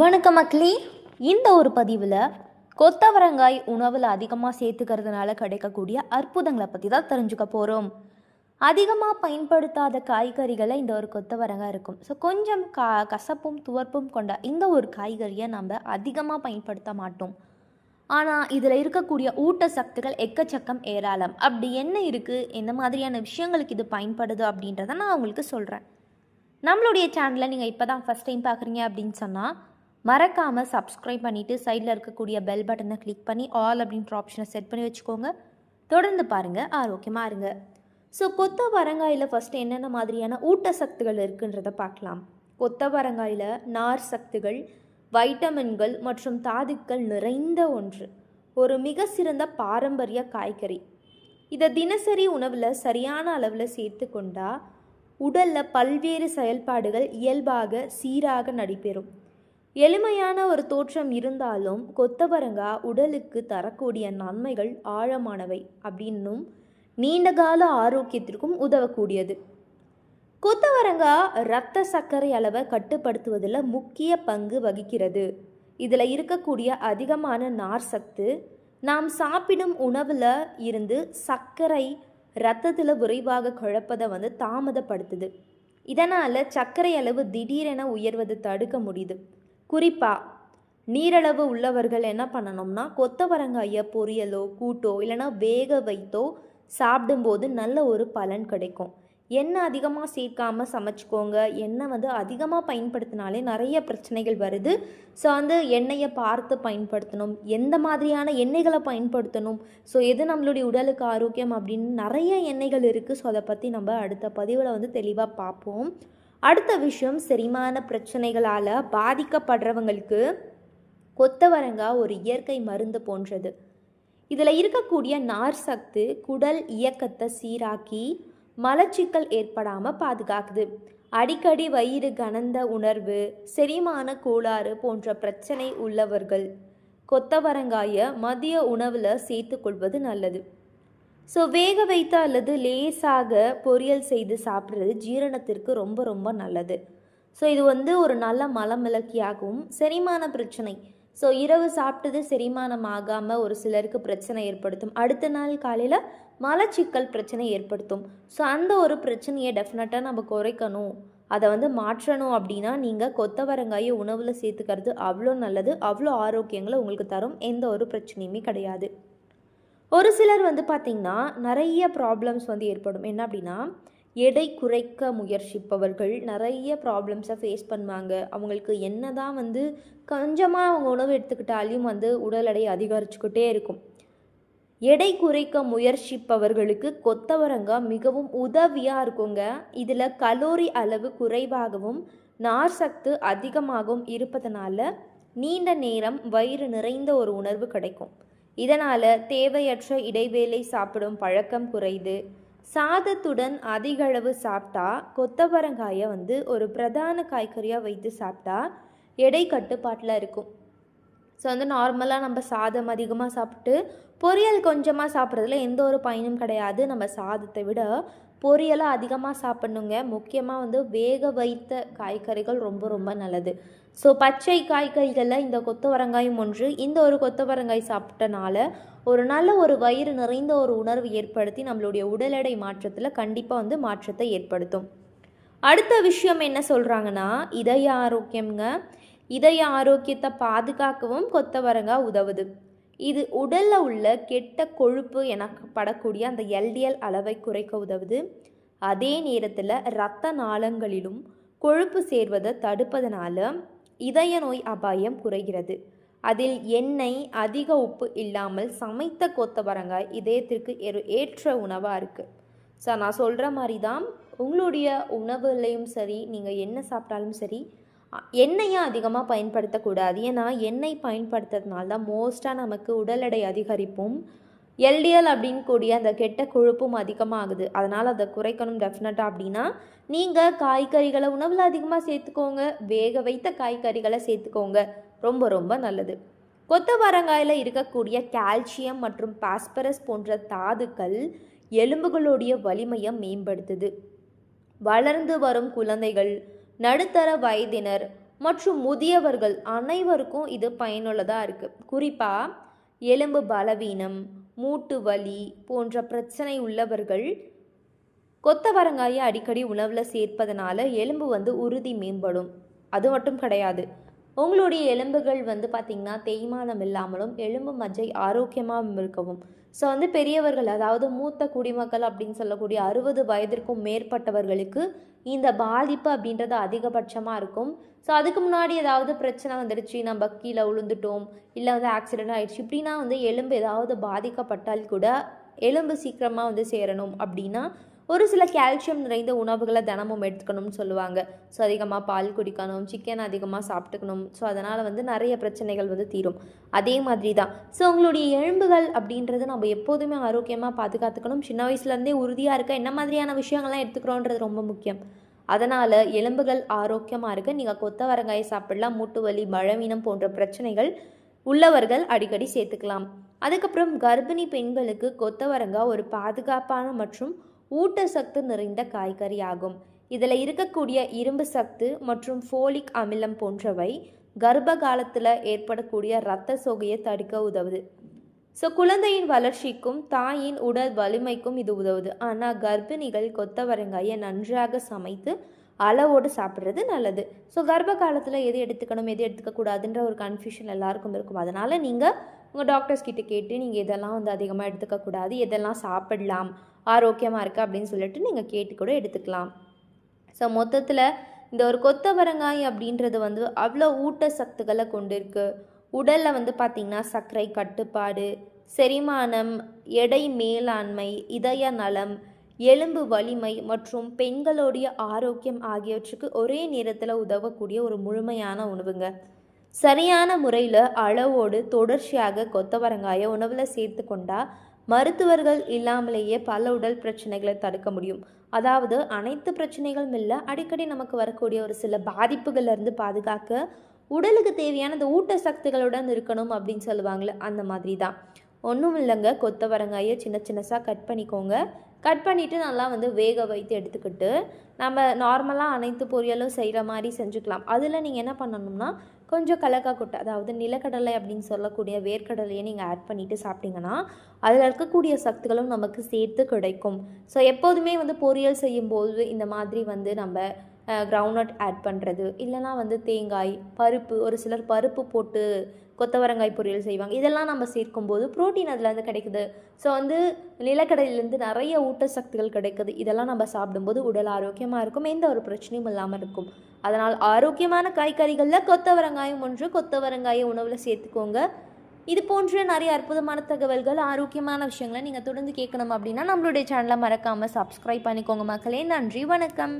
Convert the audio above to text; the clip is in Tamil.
வணக்கம் மக்களே. இந்த ஒரு பதிவில் கொத்தவரங்காய் உணவில் அதிகமாக சேர்த்துக்கிறதுனால கிடைக்கக்கூடிய அற்புதங்களை பற்றி தான் தெரிஞ்சுக்க போகிறோம் அதிகமாக பயன்படுத்தாத காய்கறிகளை இந்த ஒரு கொத்தவரங்காய் இருக்கும். ஸோ கொஞ்சம் கா கசப்பும் துவர்ப்பும் கொண்ட இந்த ஒரு காய்கறியை நம்ம அதிகமாக பயன்படுத்த மாட்டோம். ஆனால் இதில் இருக்கக்கூடிய ஊட்டச்சத்துக்கள் எக்கச்சக்கம் ஏராளம். அப்படி என்ன இருக்குது எந்த மாதிரியான விஷயங்களுக்கு இது பயன்படுது அப்படின்றத நான் உங்களுக்கு சொல்கிறேன் நம்மளுடைய சேனலை நீங்கள் இப்போ தான் ஃபஸ்ட் டைம் பார்க்குறீங்க அப்படின்னு சொன்னால் மறக்காமல் சப்ஸ்கிரைப் பண்ணிவிட்டு சைடில் இருக்கக்கூடிய பெல் பட்டனை கிளிக் பண்ணி ஆல் அப்படின்ற ஆப்ஷனை செட் பண்ணி வச்சுக்கோங்க. தொடர்ந்து பாருங்கள் ஆரோக்கியமாக இருங்க. ஸோ கொத்தவரங்காயில் ஃபஸ்ட்டு என்னென்ன மாதிரியான ஊட்டச்சத்துகள் இருக்குன்றதை பார்க்கலாம். கொத்தவரங்காயில் நார் சத்துகள் வைட்டமின்கள் மற்றும் தாதுக்கள் நிறைந்த ஒன்று. ஒரு மிக சிறந்த பாரம்பரிய காய்கறி. இதை தினசரி உணவில் சரியான அளவில் சேர்த்து கொண்டா உடலில் பல்வேறு செயல்பாடுகள் இயல்பாக சீராக நடைபெறும். எளிமையான ஒரு தோற்றம் இருந்தாலும் கொத்தவரங்காய் உடலுக்கு தரக்கூடிய நன்மைகள் ஆழமானவை அப்படின்னும் நீண்டகால ஆரோக்கியத்திற்கும் உதவக்கூடியது. கொத்தவரங்காய் இரத்த சர்க்கரை அளவை கட்டுப்படுத்துவதில் முக்கிய பங்கு வகிக்கிறது. இதில் இருக்கக்கூடிய அதிகமான நார் சத்து நாம் சாப்பிடும் உணவில் இருந்து சர்க்கரை ரத்தத்தில் விரைவாக குழப்பதை வந்து தாமதப்படுத்துது. இதனால் சர்க்கரை அளவு திடீரென உயர்வதை தடுக்க முடியுது. குறிப்பாக நீரளவு உள்ளவர்கள் என்ன பண்ணணும்னா கொத்தவரங்காயை பொரியலோ கூட்டோ இல்லைன்னா வேக வைத்தோ சாப்பிடும்போது நல்ல ஒரு பலன் கிடைக்கும். எண்ணெய் அதிகமாக சேர்க்காமல் சமைச்சிக்கோங்க. எண்ணெய் வந்து அதிகமாக பயன்படுத்தினாலே நிறைய பிரச்சனைகள் வருது. ஸோ வந்து எண்ணெயை பார்த்து பயன்படுத்தணும். எந்த மாதிரியான எண்ணெய்களை பயன்படுத்தணும்? ஸோ எது நம்மளுடைய உடலுக்கு ஆரோக்கியம் அப்படின்னு நிறைய எண்ணெய்கள் இருக்குது ஸோ அதை பற்றி நம்ம அடுத்த பதிவில் வந்து தெளிவாக பார்ப்போம். அடுத்த விஷயம் செரிமான பிரச்சனைகளால் பாதிக்கப்படுறவங்களுக்கு கொத்தவரங்காய் ஒரு இயற்கை மருந்து போன்றது. இதில் இருக்கக்கூடிய நார் சத்து குடல் இயக்கத்தை சீராக்கி மலச்சிக்கல் ஏற்படாமல் பாதுகாக்குது. அடிக்கடி வயிறு கனந்த உணர்வு செரிமான கோளாறு போன்ற பிரச்சனை உள்ளவர்கள் கொத்தவரங்காயை மதிய உணவில் சேர்த்துக்கொள்வது நல்லது. ஸோ வேக வைத்து அல்லது லேசாக பொரியல் செய்து சாப்பிட்றது ஜீரணத்திற்கு ரொம்ப ரொம்ப நல்லது. ஸோ இது வந்து ஒரு நல்ல மலமிளக்கியாகவும் செரிமான பிரச்சனை. ஸோ இரவு சாப்பிட்டது செரிமானம் ஆகாமல் ஒரு சிலருக்கு பிரச்சனை ஏற்படுத்தும். அடுத்த நாள் காலையில் மலச்சிக்கல் பிரச்சனை ஏற்படுத்தும். ஸோ அந்த ஒரு பிரச்சனையை டெஃபினட்டாக நம்ம குறைக்கணும். அதை வந்து மாற்றணும் அப்படின்னா நீங்கள் கொத்தவரங்காயை உணவில் சேர்த்துக்கிறது அவ்வளோ நல்லது. அவ்வளோ ஆரோக்கியங்களை உங்களுக்கு தரும். எந்த ஒரு பிரச்சனையுமே கிடையாது. ஒரு சிலர் வந்து பார்த்திங்கன்னா நிறைய ப்ராப்ளம்ஸ் வந்து ஏற்படும். என்ன அப்படின்னா எடை குறைக்க முயற்சிப்பவர்கள் நிறைய ப்ராப்ளம்ஸை ஃபேஸ் பண்ணுவாங்க. அவங்களுக்கு என்ன தான் வந்து கொஞ்சமாக அவங்க உணவு எடுத்துக்கிட்டாலையும் வந்து உடல் எடை அதிகரிச்சுக்கிட்டே இருக்கும். எடை குறைக்க முயற்சிப்பவர்களுக்கு கொத்தவரங்காய் மிகவும் உதவியாக இருக்குங்க. இதில் கலோரி அளவு குறைவாகவும் நார் சத்து அதிகமாகவும் இருப்பதனால நீண்ட நேரம் வயிறு நிறைந்த ஒரு உணர்வு கிடைக்கும். இதனால் தேவையற்ற இடைவேளை சாப்பிடும் பழக்கம் குறைது சாதத்துடன் அதிகளவு சாப்பிட்டா கொத்தவரங்காயை வந்து ஒரு பிரதான காய்கறியாக வைத்து சாப்பிட்டா எடை கட்டுப்பாட்டில் இருக்கும். ஸோ வந்து நார்மலாக நம்ம சாதம் அதிகமாக சாப்பிட்டு பொரியல் கொஞ்சமாக சாப்பிட்றதுல எந்த ஒரு பயனும் கிடையாது. நம்ம சாதத்தை விட பொரியலை அதிகமாக சாப்பிட்ணுங்க. முக்கியமாக வந்து வேக வைத்த காய்கறிகள் ரொம்ப ரொம்ப நல்லது. ஸோ பச்சை காய்கறிகளில் இந்த கொத்தவரங்காயும் ஒன்று. இந்த ஒரு கொத்தவரங்காய் சாப்பிட்டனால ஒரு நல்ல ஒரு வயிறு நிறைந்த ஒரு உணர்வு ஏற்படுத்தி நம்மளுடைய உடல் எடை மாற்றத்தில் கண்டிப்பாக வந்து மாற்றத்தை ஏற்படுத்தும். அடுத்த விஷயம் என்ன சொல்கிறாங்கன்னா இதய ஆரோக்கியம்ங்க. இதய ஆரோக்கியத்தை பாதுகாக்கவும் கொத்தவரங்காய் உதவுது. இது உடலில் உள்ள கெட்ட கொழுப்பு எனப்படக்கூடிய அந்த எல்டிஎல் அளவை குறைக்க உதவுது. அதே நேரத்தில் இரத்த நாளங்களிலும் கொழுப்பு சேர்வதை தடுப்பதனால இதய நோய் அபாயம் குறைகிறது. அதில் எண்ணெய் அதிக உப்பு இல்லாமல் சமைத்த கொத்தவரங்காய் இதயத்திற்கு ஏற்ற உணவாக இருக்குது ஸோ நான் சொல்கிற மாதிரி தான் உங்களுடைய உணவுலையும் சரி நீங்கள் என்ன சாப்பிட்டாலும் சரி எண்ணெயை அதிகமாக பயன்படுத்தக்கூடாது. ஏன்னா எண்ணெய் பயன்படுத்துறதுனால தான் மோஸ்ட்டாக நமக்கு உடல் எடை அதிகரிப்பும் எல்டிஎல் அப்படின்னு கூடிய அந்த கெட்ட கொழுப்பும் அதிகமாகுது. அதனால் அதை குறைக்கணும் டெஃபினட்டாக அப்படின்னா நீங்கள் காய்கறிகளை உணவில் அதிகமாக சேர்த்துக்கோங்க. வேக வைத்த காய்கறிகளை சேர்த்துக்கோங்க. ரொம்ப ரொம்ப நல்லது. கொத்தவரங்காயில் இருக்கக்கூடிய கால்சியம் மற்றும் பாஸ்பரஸ் போன்ற தாதுக்கள் எலும்புகளுடைய வலிமையை மேம்படுத்துது. வளர்ந்து வரும் குழந்தைகள் நடுத்தர வயதினர் மற்றும் முதியவர்கள் அனைவருக்கும் இது பயனுள்ளதாக இருக்குது குறிப்பாக எலும்பு பலவீனம் மூட்டு வலி போன்ற பிரச்சனை உள்ளவர்கள் கொத்தவரங்காயை அடிக்கடி உணவில் சேர்ப்பதனால எலும்பு வந்து உறுதி மேம்படும். அது மட்டும் கிடையாது. உங்களுடைய எலும்புகள் வந்து பார்த்திங்கன்னா தேய்மானம் இல்லாமலும் எலும்பு மஜ்ஜை ஆரோக்கியமாக இருக்கவும் ஸோ வந்து பெரியவர்கள் அதாவது மூத்த குடிமக்கள் அப்படின்னு சொல்லக்கூடிய அறுபது வயதிற்கும் மேற்பட்டவர்களுக்கு இந்த பாதிப்பு அப்படின்றது அதிகபட்சமாக இருக்கும். ஸோ அதுக்கு முன்னாடி ஏதாவது பிரச்சனை வந்துடுச்சு நம்ம கீழே விழுந்துட்டோம் இல்லை வந்து ஆக்சிடென்ட் ஆகிடுச்சு இப்படின்னா வந்து எலும்பு ஏதாவது பாதிக்கப்பட்டால் கூட எலும்பு சீக்கிரமாக வந்து சேரணும் அப்படின்னா ஒரு சில கால்சியம் நிறைந்த உணவுகளை தினமும் எடுத்துக்கணும்னு சொல்லுவாங்க. ஸோ அதிகமாக பால் குடிக்கணும் சிக்கன் அதிகமாக சாப்பிட்டுக்கணும். ஸோ அதனால் வந்து நிறைய பிரச்சனைகள் வந்து தீரும். அதே மாதிரி தான் ஸோ உங்களுடைய எலும்புகள் அப்படின்றது நம்ம எப்போதுமே ஆரோக்கியமாக பாதுகாத்துக்கணும். சின்ன வயசுலேருந்தே உறுதியாக இருக்க என்ன மாதிரியான விஷயங்கள்லாம் எடுத்துக்கிறோன்றது ரொம்ப முக்கியம். அதனால் எலும்புகள் ஆரோக்கியமாக இருக்க நீங்கள் கொத்தவரங்காயை சாப்பிடலாம் மூட்டு வலி பழவீனம் போன்ற பிரச்சனைகள் உள்ளவர்கள் அடிக்கடி சேர்த்துக்கலாம். அதுக்கப்புறம் கர்ப்பிணி பெண்களுக்கு கொத்தவரங்காய் ஒரு பாதுகாப்பான மற்றும் ஊட்டச்சத்து நிறைந்த காய்கறி ஆகும் இதில் இருக்கக்கூடிய இரும்பு சத்து மற்றும் ஃபோலிக் அமிலம் போன்றவை கர்ப்ப காலத்தில் ஏற்படக்கூடிய இரத்த சோகையை தடுக்க உதவுது. ஸோ குழந்தையின் வளர்ச்சிக்கும் தாயின் உடல் வலிமைக்கும் இது உதவுது. ஆனால் கர்ப்பிணிகள் கொத்தவரங்காயை நன்றாக சமைத்து அளவோடு சாப்பிட்றது நல்லது. ஸோ கர்ப்ப காலத்தில் எது எடுத்துக்கணும் எது எடுத்துக்கக்கூடாதுன்ற ஒரு கன்ஃபியூஷன் எல்லாருக்கும் இருக்கும். அதனால் நீங்கள் உங்கள் டாக்டர்ஸ் கிட்ட கேட்டு நீங்கள் இதெல்லாம் வந்து அதிகமாக எடுத்துக்கக்கூடாது எதெல்லாம் சாப்பிடலாம். ஆரோக்கியமாக இருக்குது அப்படின்னு சொல்லிட்டு நீங்கள் கேட்டு கூட எடுத்துக்கலாம். ஸோ மொத்தத்தில் இந்த ஒரு கொத்தவரங்காய் அப்படின்றது வந்து அவ்வளோ ஊட்ட சத்துக்களை கொண்டிருக்கு. உடலில் வந்து பார்த்திங்கன்னா சர்க்கரை கட்டுப்பாடு செரிமானம் எடை மேலாண்மை இதய நலம் எலும்பு வலிமை மற்றும் பெண்களுடைய ஆரோக்கியம் ஆகியவற்றுக்கு ஒரே நேரத்தில் உதவக்கூடிய ஒரு முழுமையான உணவுங்க. சரியான முறையில் அளவோடு தொடர்ச்சியாக கொத்தவரங்காயை உணவில் சேர்த்து கொண்டால் மருத்துவர்கள் இல்லாமலேயே பல உடல் பிரச்சனைகளை தடுக்க முடியும். அதாவது அனைத்து பிரச்சனைகளும் இல்லை அடிக்கடி நமக்கு வரக்கூடிய ஒரு சில பாதிப்புகள்லேருந்து பாதுகாக்க உடலுக்கு தேவையான அந்த ஊட்ட சக்திகளுடன் இருக்கணும் அப்படின்னு சொல்லுவாங்களே அந்த மாதிரி தான் ஒன்றும் இல்லைங்க கொத்தவரங்காயை சின்ன சின்னசாக கட் பண்ணிக்கோங்க. கட் பண்ணிவிட்டு நல்லா வந்து வேக வைத்து எடுத்துக்கிட்டு நம்ம நார்மலாக அனைத்து பொரியலும் செய்கிற மாதிரி செஞ்சுக்கலாம். அதில் நீங்கள் என்ன பண்ணணும்னா கொஞ்சம் கலக்கா கொட்டை அதாவது நிலக்கடலை அப்படின்னு சொல்லக்கூடிய வேர்க்கடலையை நீங்கள் ஆட் பண்ணிவிட்டு சாப்பிட்டீங்கன்னா அதில் இருக்கக்கூடிய சத்துக்களும் நமக்கு சேர்த்து கிடைக்கும். ஸோ எப்போதுமே வந்து பொரியல் செய்யும்போது இந்த மாதிரி வந்து நம்ம கிரவுண்ட்நட் ஆட் பண்ணுறது இல்லைனா வந்து தேங்காய் பருப்பு ஒரு சிலர் பருப்பு போட்டு கொத்தவரங்காய் பொரியல் செய்வாங்க. இதெல்லாம் நம்ம சேர்க்கும்போது புரோட்டீன் அதில் வந்து கிடைக்குது. ஸோ வந்து நிலக்கடையிலேருந்து நிறைய ஊட்டச்சத்துகள் கிடைக்குது. இதெல்லாம் நம்ம சாப்பிடும்போது உடல் ஆரோக்கியமாக இருக்கும். எந்த ஒரு பிரச்சனையும் இல்லாமல் இருக்கும். அதனால் ஆரோக்கியமான காய்கறிகளில் கொத்தவரங்காயும் ஒன்று. கொத்தவரங்காயை உணவில் சேர்த்துக்கோங்க. இது போன்ற நிறைய அற்புதமான தகவல்கள் ஆரோக்கியமான விஷயங்களை நீங்கள் தொடர்ந்து கேட்கணும் அப்படின்னா நம்மளுடைய சேனலை மறக்காமல் சப்ஸ்கிரைப் பண்ணிக்கோங்க மக்களே. நன்றி வணக்கம்.